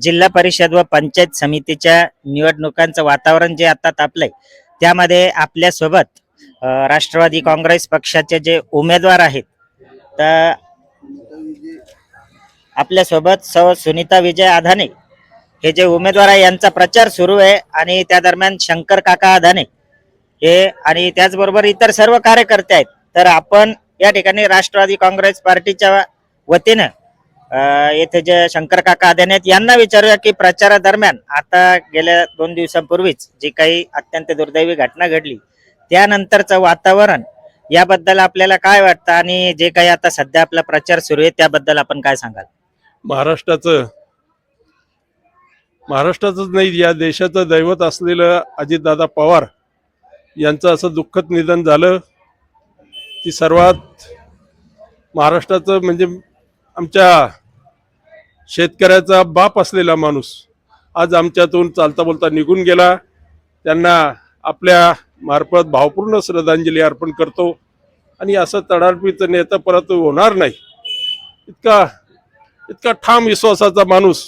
जिल्हा परिषद व पंचायत समितीच्या निवडणुकांचं वातावरण जे आता तापलंय त्यामध्ये आपल्यासोबत राष्ट्रवादी काँग्रेस पक्षाचे जे उमेदवार आहेत तर आपल्यासोबत सौ सुनीता विजय आधाने हे जे उमेदवार आहे यांचा प्रचार सुरू आहे आणि त्या दरम्यान शंकर काका आधाने हे आणि त्याचबरोबर इतर सर्व कार्यकर्ते आहेत. तर आपण या ठिकाणी राष्ट्रवादी काँग्रेस पार्टीच्या वतीनं येथे जे शंकर काका आधाने आहेत यांना विचारूया की प्रचारादरम्यान आता गेल्या दोन दिवसांपूर्वीच जी काही अत्यंत दुर्दैवी घटना घडली त्यानंतरचं वातावरण याबद्दल आपल्याला काय वाटतं आणि जे काही आता सध्या आपला प्रचार सुरू आहे त्याबद्दल आपण काय सांगाल? महाराष्ट्राचं महाराष्ट्राचंच नाही या देशाचं दैवत असलेलं अजितदादा पवार यांचं असं दुःखद निधन झालं की सर्वात महाराष्ट्राचं म्हणजे आमच्या शेतकऱ्याचा बाप असलेला माणूस आज आमच्यातून चालता बोलता निघून गेला. त्यांना आपल्या मार्फत भावपूर्ण श्रद्धांजली अर्पण करतो. आणि असं तडारपीचं नेता परत होणार नाही. इतका इतका ठाम विश्वासाचा माणूस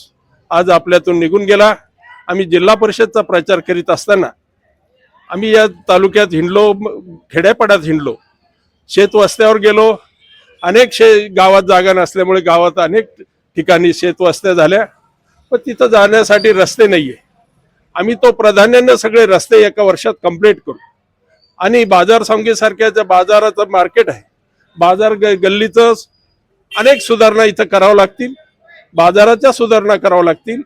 आज आपल्यातून निघून गेला. आम्ही जिल्हा परिषदचा प्रचार करीत असताना आम्ही या तालुक्यात हिंडलो खेड्यापाड्यात हिंडलो. शेत वस्त्यावर गेलो. अनेक शे गावात जागा नसल्यामुळे गावात अनेक ठिकाणी शेतवस्त्या झाल्या. पण तिथं जाण्यासाठी रस्ते नाहीये. आम्ही तो प्राधान्यानं सगळे रस्ते एका वर्षात कंप्लीट करू. आणि बाजार सारख्या ज्या बाजाराचं मार्केट आहे. बाजार ग- गल्लीचं अनेक सुधारणा इथं करावं लागतील. बाजाराच्या सुधारणा कराव्या लागतील.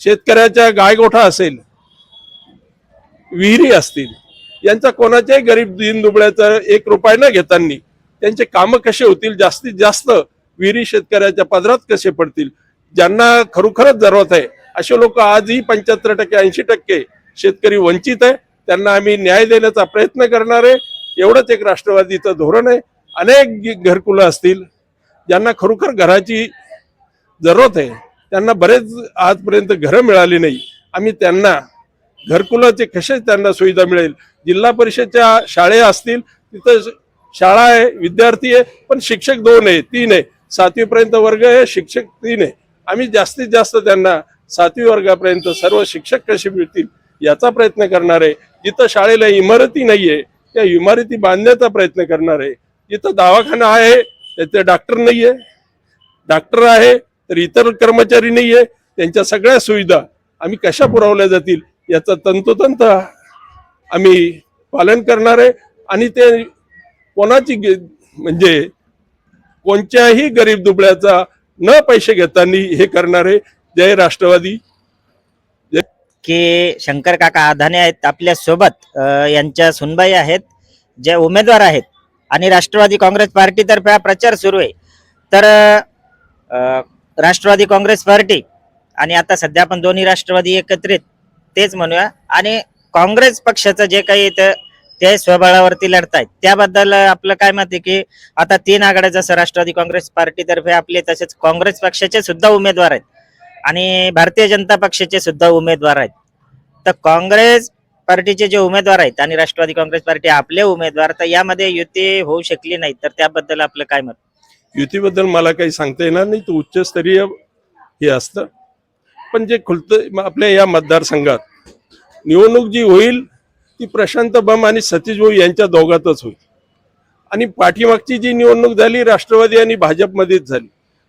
शेतकऱ्याच्या गायगोठा असेल विहिरी असतील यांचा कोणाच्याही गरीब दिन दुबळ्याचा एक रुपया न घेताना त्यांचे कामं कसे होतील जास्तीत जास्त विहिरी शेतकऱ्याच्या पदरात कसे पडतील ज्यांना खरोखरच जरूरत आहे असे लोक आजही पंच्याहत्तर टक्के ऐंशी टक्के शेतकरी वंचित आहे. त्यांना आम्ही न्याय देण्याचा प्रयत्न करणार आहे. एवढंच एक राष्ट्रवादीचं धोरण आहे. अनेक घरकुलं असतील ज्यांना खरोखर घराची जरूरत आहे त्यांना बरेच आजपर्यंत घरं मिळाली नाही. आम्ही त्यांना घरकुलाचे कसे त्यांना सुविधा मिळेल? जिल्हा परिषदच्या शाळे असतील तिथं शाळा आहे विद्यार्थी आहे पण शिक्षक दोन आहे तीन आहे. सातवीपर्यंत वर्ग आहे शिक्षक तीन आहे. आम्ही जास्तीत जास्त त्यांना सातवी वर्गापर्यंत सर्व शिक्षक कसे मिळतील याचा प्रयत्न करणार आहे. जिथं शाळेला इमारती नाहीये त्या इमारती बांधण्याचा प्रयत्न करणार आहे. जिथं दवाखाना आहे त्याचे डॉक्टर नाहीये. डॉक्टर आहे तर इतर कर्मचारी नाहीये. त्यांच्या सगळ्या सुविधा आम्ही कशा पुरवल्या जातील याचा तंतोतंत आम्ही पालन करणार आहे. आणि ते कोणाची म्हणजे कोणत्याही गरीब दुबळ्याचा न पैसे घेताना हे करणारे जय राष्ट्रवादी. की शंकर काका आधाने आहेत आपल्यासोबत यांच्या सुनबाई आहेत जे उमेदवार आहेत. आणि राष्ट्रवादी काँग्रेस पार्टीतर्फे हा प्रचार सुरू आहे. तर राष्ट्रवादी काँग्रेस पार्टी आणि आता सध्या आपण दोन्ही राष्ट्रवादी एकत्रित तेच म्हणूया. आणि काँग्रेस पक्षाचं जे काही इथं ते स्वबळावरती लढतायत. त्याबद्दल आपलं काय मत आहे की आता तीन आघाड्या जसं राष्ट्रवादी काँग्रेस पार्टीतर्फे आपले तसेच काँग्रेस पक्षाचे सुद्धा उमेदवार आहेत. आणि भारतीय जनता पक्षाचे सुद्धा उमेदवार आहेत. तर काँग्रेस पार्टीचे जे उमेदवार आहेत आणि राष्ट्रवादी काँग्रेस पार्टी आपले उमेदवार तर यामध्ये युती होऊ शकली नाही. तर त्याबद्दल आपलं काय मत? युतीबद्दल मला काही सांगता येणार नाही. तो उच्चस्तरीय हे असतं. पण जे खुलतं आपल्या या मतदारसंघात निवडणूक जी होईल ती प्रशांत बम आणि सतीश भाऊ यांच्या दोघातच होईल आणि पाठीमागची जी निवडणूक झाली राष्ट्रवादी आणि भाजपमध्येच झाली.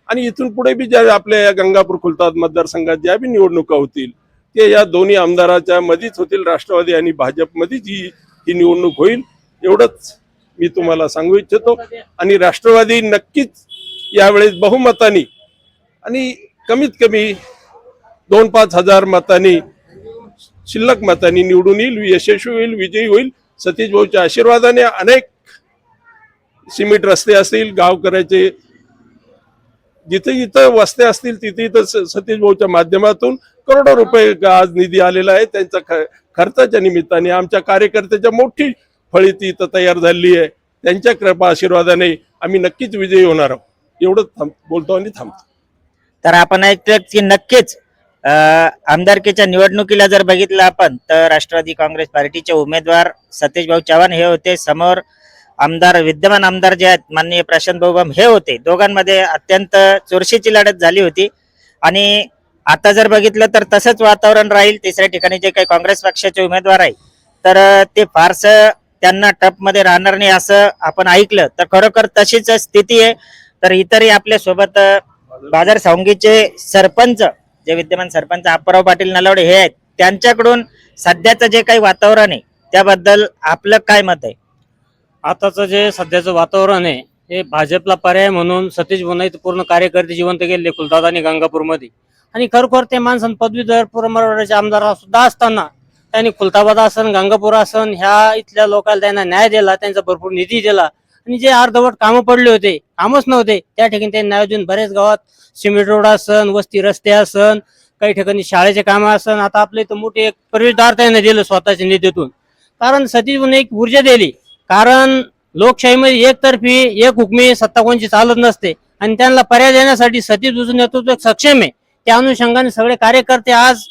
आणि इथून पुढे बी ज्या आपल्या या गंगापूर खुलतात मतदारसंघात ज्या बी निवडणुका होतील ते या दोन्ही आमदाराच्या मध्येच होतील राष्ट्रवादी आणि भाजपमध्येच ही ही निवडणूक होईल एवढंच मी तुम्हाला सांगू इच्छितो. आणि राष्ट्रवादी नक्कीच यावेळेस बहुमतानी आणि कमीत कमी दोन पाच हजार मतांनी शिल्लक मतांनी निवडून येईल यशस्वी होईल विजयी होईल. सतीश भाऊच्या आशीर्वादाने अनेक सिमेंट रस्ते असतील गावकऱ्याचे जिथे जिथं वस्ते असतील तिथे इथं सतीश भाऊच्या माध्यमातून करोडो रुपये आज निधी आलेला आहे. त्यांचा ख- खर्चाच्या निमित्ताने आमच्या कार्यकर्त्याच्या मोठी फळी ती इथं तयार झालेली आहे. त्यांच्या कृपा आशीर्वादाने आम्ही नक्कीच विजयी होणार आहोत. एवढंच थांब बोलतो आणि थांबतो. तर आपण ऐकलं की नक्कीच आमदारकीच्या निवडणुकीला जर बघितलं आपण तर राष्ट्रवादी काँग्रेस पार्टीचे उमेदवार सतीश भाऊ चव्हाण हे होते. समोर आमदार विद्यमान आमदार जे आहेत माननीय प्रशांत भाऊ हे होते. दोघांमध्ये अत्यंत चुरशीची लढत झाली होती. आणि आता जर बघितलं तर तसंच वातावरण राहील. तिसऱ्या ठिकाणी जे काही काँग्रेस पक्षाचे उमेदवार आहे तर ते फारसं त्यांना टपमध्ये राहणार नाही असं आपण ऐकलं. तर खरोखर तशीच स्थिती आहे. तर इतरही आपल्यासोबत बाजार सावंगीचे सरपंच जे विद्यमान सरपंच अप्पाराव पाटील नलावडे हे आहेत त्यांच्याकडून सध्याचं जे काही वातावरण आहे त्याबद्दल आपलं काय मत आहे? आताचं जे सध्याचं वातावरण आहे हे भाजपला पर्याय म्हणून सतीश बोनाईत पूर्ण कार्यकर्ते जिवंत गेले कुलदादा आणि गंगापूरमध्ये. आणि खरोखर ते माणसं पदवीधर पुरमराचे आमदार सुद्धा असताना त्यांनी खुलताबाद आसन गंगापूर आसन ह्या इथल्या लोकांना त्यांना न्याय दिला त्यांचा भरपूर निधी दिला आणि जे अर्धवट कामं पडले होते कामच नव्हते त्या ठिकाणी त्यांनी न्याय बरेच गावात सिमेंट रोड असन वस्ती रस्ते असन काही ठिकाणी शाळेचे कामं असन. आता आपले इथं मोठे एक प्रवेशद्वार त्यांनी दिलं स्वतःच्या निधीतून. कारण सतीजून एक ऊर्जा दिली. कारण लोकशाहीमध्ये एकतर्फी एक हुकमी सत्ता कोणची चालत नसते. आणि त्यांना पर्याय देण्यासाठी सतीश दुसरं नेतृत्व सक्षम आहे. त्या अनुषंगाने सगळे कार्यकर्ते आज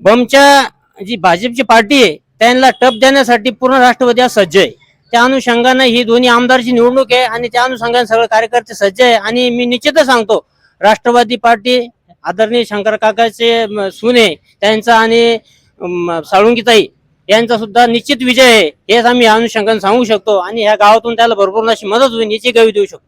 बमच्या जी भाजपची पार्टी आहे त्यांना टप देण्यासाठी पूर्ण राष्ट्रवादी आज सज्ज आहे. त्या अनुषंगानं ही दोन्ही आमदारची निवडणूक आहे आणि त्या अनुषंगाने सगळे कार्यकर्ते सज्ज आहे. आणि मी निश्चितच सांगतो राष्ट्रवादी पार्टी आदरणीय शंकर काकाचे सुने त्यांचा आणि साळुंकीताई यांचा सुद्धा निश्चित विजय आहे. हेच आम्ही या अनुषंगाने सांगू शकतो आणि ह्या गावातून त्याला भरपूर अशी मदत होईल याची गवी देऊ शकतो.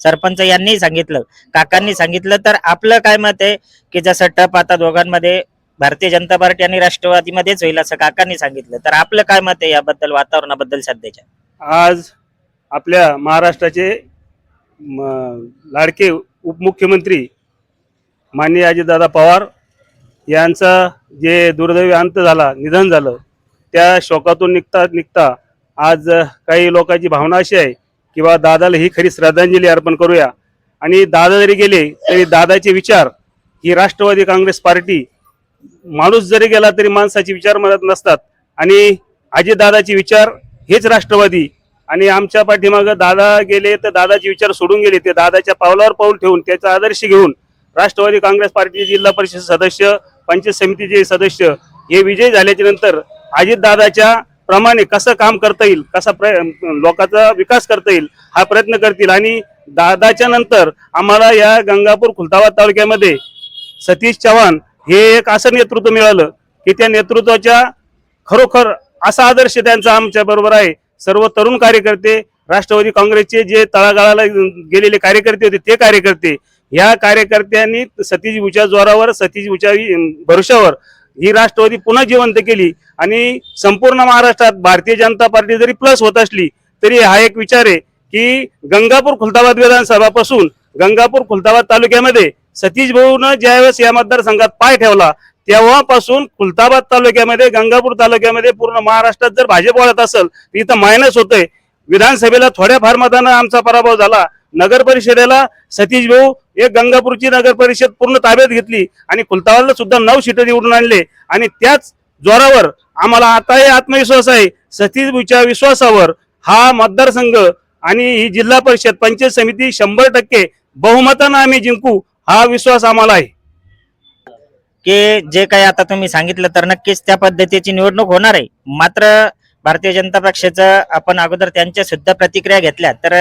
सरपंच यांनी सांगितलं काकांनी सांगितलं तर आपलं काय मत आहे की जसं टप आता दोघांमध्ये भारतीय जनता पार्टी आणि राष्ट्रवादीमध्येच होईल असं काकांनी सांगितलं. तर आपलं काय मत आहे याबद्दल वातावरणाबद्दल सध्याच्या? आज आपल्या महाराष्ट्राचे म, लाडके उपमुख्यमंत्री माननीय अजितदादा पवार यांचा जे दुर्दैवी अंत झाला निधन झालं त्या शोकातून निघता निघता आज काही लोकांची भावना अशी आहे की बा दादाला ही खरी श्रद्धांजली अर्पण करूया. आणि दादा जरी गेले तरी दादाचे विचार ही राष्ट्रवादी काँग्रेस पार्टी माणूस जरी गेला तरी माणसाचे विचार मनात नसतात. आणि आजीदादाचे विचार हेच राष्ट्रवादी. आणि आमच्या पाठीमागं दादा गेले तर दादाचे विचार सोडून गेले. ते दादाच्या पावलावर पाऊल ठेवून त्याचा आदर्श घेऊन राष्ट्रवादी काँग्रेस पार्टीचे जिल्हा परिषद सदस्य पंचायत समितीचे सदस्य हे विजयी झाल्याच्यानंतर अजितदादाच्या प्रमाणे कसं काम करता येईल कसा प्र लोकांचा विकास करता येईल हा प्रयत्न करतील. आणि दादाच्या नंतर आम्हाला या गंगापूर खुलताबाद तालुक्यामध्ये सतीश चव्हाण हे एक असं नेतृत्व मिळालं की त्या नेतृत्वाच्या खरोखर असा आदर्श त्यांचा आमच्या बरोबर आहे. सर्व तरुण कार्यकर्ते राष्ट्रवादी काँग्रेसचे जे तळागाळाला गेलेले कार्यकर्ते होते ते कार्यकर्ते या कार्यकर्त्यांनी सतीश भुच्या जोरावर सतीश भुच्या भरोशावर ही राष्ट्रवादी पुन्हा जिवंत केली आणि संपूर्ण महाराष्ट्रात भारतीय जनता पार्टी जरी प्लस होत असली तरी हा एक विचार आहे की गंगापूर खुलताबाद विधानसभापासून गंगापूर खुलताबाद तालुक्यामध्ये सतीश भाऊनं ज्यावेळेस या मतदारसंघात पाय ठेवला तेव्हापासून खुलताबाद तालुक्यामध्ये गंगापूर तालुक्यामध्ये पूर्ण महाराष्ट्रात जर भाजप वाढत असेल तर इथं मायनस होतंय. विधानसभेला थोड्याफार मतानं आमचा पराभव झाला. नगर परिषदेला सतीश भाऊ एक गंगापूरची नगर परिषद पूर्ण ताब्यात घेतली आणि खुलताबादला सुद्धा नऊ सीटं निवडून आणले. आणि त्याच जोरावर आम्हाला आताही आत्मविश्वास आहे. सतीश भाऊच्या विश्वासावर हा मतदारसंघ आणि ही जिल्हा परिषद पंचायत समिती शंभर टक्के बहुमतानं आम्ही जिंकू हा विश्वास आम्हाला आहे. की जे काही आता तुम्ही सांगितलं तर नक्कीच त्या पद्धतीची निवडणूक होणार आहे. मात्र भारतीय जनता पक्षाचं आपण अगोदर त्यांच्या सुद्धा प्रतिक्रिया घेतल्या. तर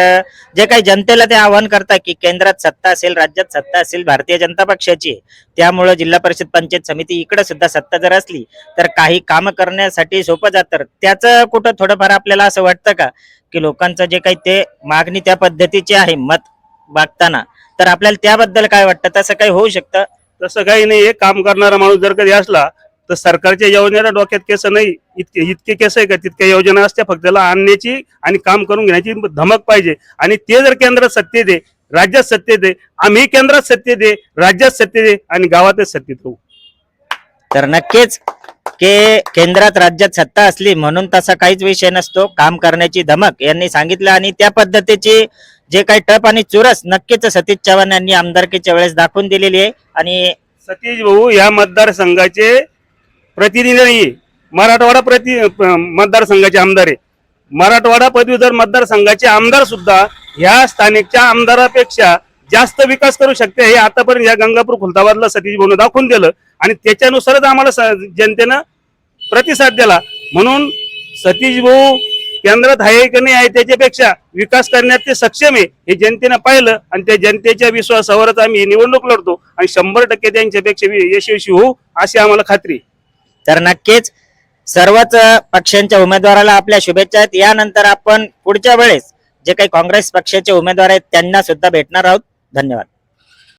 जे काही जनतेला ते आवाहन करतात की केंद्रात सत्ता असेल राज्यात सत्ता असेल भारतीय जनता पक्षाची आहे. त्यामुळं जिल्हा परिषद पंचायत समिती इकडे सुद्धा सत्ता जर असली तर काही काम करण्यासाठी सोपं जातं. त्याचं कुठं थोडंफार आपल्याला असं वाटतं का? की लोकांचं जे काही ते मागणी त्या पद्धतीची आहे मत मागताना तर आपल्याला त्याबद्दल काय वाटतं? तसं काही होऊ शकतं? तसं काही नाही. काम करणारा माणूस जर कधी असला तर सरकारच्या योजनेला डोक्यात केस नाही. इतके इतके केस आहे का? तितक्या योजना असत्या. फक्त त्याला आणण्याची आणि काम करून घेण्याची धमक पाहिजे. आणि ते जर केंद्रात सत्तेत आहे राज्यात सत्तेत आहे आम्ही केंद्रात सत्तेत आहे राज्यात सत्तेत आहे आणि गावातच सत्तेत राहू तर नक्कीच के केंद्रात राज्यात सत्ता असली म्हणून तसा काहीच विषय नसतो. काम करण्याची धमक यांनी सांगितलं आणि त्या पद्धतीची जे काही टप आणि चुरस नक्कीच सतीश चव्हाण यांनी आमदारकीच्या वेळेस दाखवून दिलेली आहे. आणि सतीश भाऊ या मतदारसंघाचे प्रतिनिधी नाही मराठवाडा प्रति मतदारसंघाचे आमदार आहे. मराठवाडा पदवीधर मतदारसंघाचे आमदार सुद्धा ह्या स्थानिकच्या आमदारापेक्षा जास्त विकास करू शकते हे आतापर्यंत या गंगापूर खुलताबादला सतीश भाऊनं दाखवून दिलं. आणि त्याच्यानुसारच आम्हाला जनतेनं प्रतिसाद दिला. म्हणून सतीश भाऊ केंद्रात आहे की नाही आहे त्याच्यापेक्षा विकास करण्यात ते सक्षम आहे हे जनतेनं पाहिलं आणि त्या जनतेच्या विश्वासावरच आम्ही निवडणूक लढतो आणि शंभर टक्के त्यांच्यापेक्षा यशस्वी होऊ अशी आम्हाला खात्री तर नक्कीच सर्वच पक्षांच्या उमेदवाराला आपल्या शुभेच्छा आहेत. यानंतर आपण पुढच्या वेळेस जे काही काँग्रेस पक्षाचे उमेदवार आहेत त्यांना सुद्धा भेटणार आहोत. धन्यवाद.